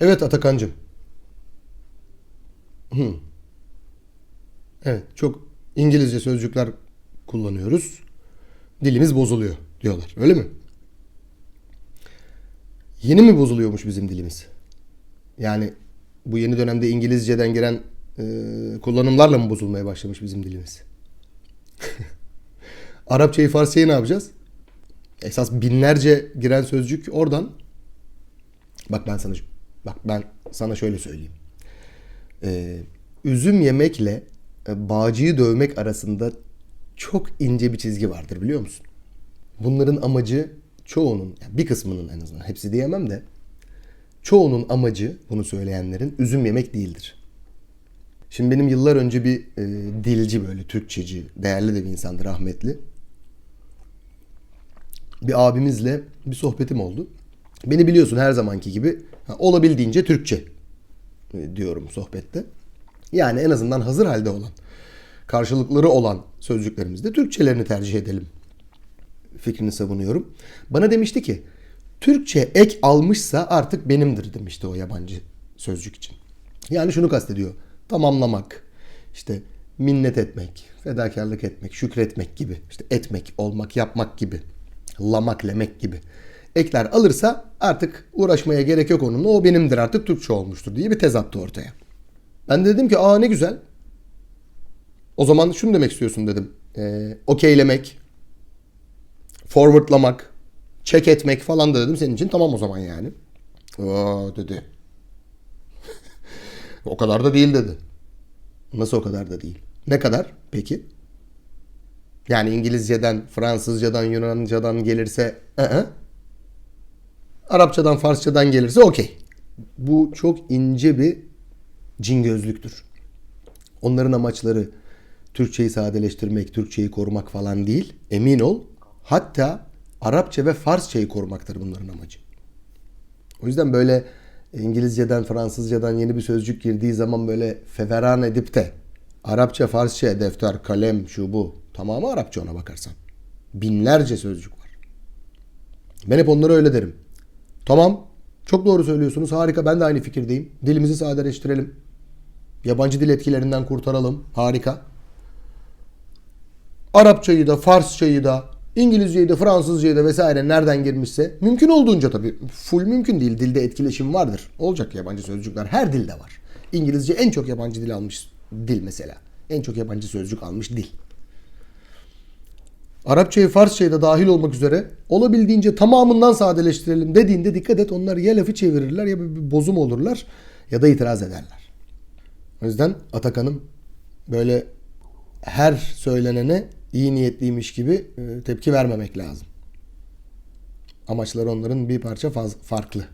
Evet Atakan'cığım. Hı. Evet çok İngilizce sözcükler kullanıyoruz. Dilimiz bozuluyor diyorlar. Öyle mi? Yeni mi bozuluyormuş bizim dilimiz? Yani bu yeni dönemde İngilizceden gelen e, kullanımlarla mı bozulmaya başlamış bizim dilimiz? Arapçayı, Farsçayı ne yapacağız? Esas binlerce giren sözcük oradan. Bak ben sana bak ben sana şöyle söyleyeyim. Ee, üzüm yemekle e, bağcıyı dövmek arasında çok ince bir çizgi vardır biliyor musun? Bunların amacı çoğunun, yani bir kısmının en azından hepsi diyemem de çoğunun amacı bunu söyleyenlerin üzüm yemek değildir. Şimdi benim yıllar önce bir e, dilci böyle Türkçeci, değerli de bir insandı rahmetli. Bir abimizle bir sohbetim oldu. Beni biliyorsun her zamanki gibi olabildiğince Türkçe e, diyorum sohbette. Yani en azından hazır halde olan, karşılıkları olan sözcüklerimizde Türkçelerini tercih edelim fikrini savunuyorum. Bana demişti ki Türkçe ek almışsa artık benimdir demişti o yabancı sözcük için. Yani şunu kastediyor. Tamamlamak, işte minnet etmek, fedakarlık etmek, şükretmek gibi, işte etmek, olmak, yapmak gibi, lamak, lemek gibi. Ekler alırsa artık uğraşmaya gerek yok onunla. O benimdir artık Türkçe olmuştur diye bir tez attı ortaya. Ben de dedim ki aa ne güzel. O zaman şunu demek istiyorsun dedim. Ee, okeylemek, forwardlamak, check etmek falan da dedim senin için tamam o zaman yani. Aa dedi. o kadar da değil dedi. Nasıl o kadar da değil? Ne kadar peki? Yani İngilizceden, Fransızcadan, Yunancadan gelirse ı Arapçadan, Farsçadan gelirse okey. Bu çok ince bir cin gözlüktür. Onların amaçları Türkçeyi sadeleştirmek, Türkçeyi korumak falan değil. Emin ol. Hatta Arapça ve Farsçayı korumaktır bunların amacı. O yüzden böyle İngilizceden, Fransızcadan yeni bir sözcük girdiği zaman böyle feveran edip de Arapça, Farsça, defter, kalem, şu bu. Tamamı Arapça ona bakarsan. Binlerce sözcük var. Ben hep onlara öyle derim. Tamam. Çok doğru söylüyorsunuz. Harika. Ben de aynı fikirdeyim. Dilimizi sadeleştirelim. Yabancı dil etkilerinden kurtaralım. Harika. Arapçayı da, Farsçayı da, İngilizceyi de, Fransızcayı da vesaire nereden girmişse mümkün olduğunca tabii. Full mümkün değil. Dilde etkileşim vardır. Olacak yabancı sözcükler. Her dilde var. İngilizce en çok yabancı dil almış dil mesela. En çok yabancı sözcük almış dil. Arapçayı, Farsçayı da dahil olmak üzere olabildiğince tamamından sadeleştirelim dediğinde dikkat et onlar ya lafı çevirirler ya bir bozum olurlar ya da itiraz ederler. O yüzden Atakan'ın böyle her söylenene iyi niyetliymiş gibi e, tepki vermemek lazım. Amaçları onların bir parça farklı.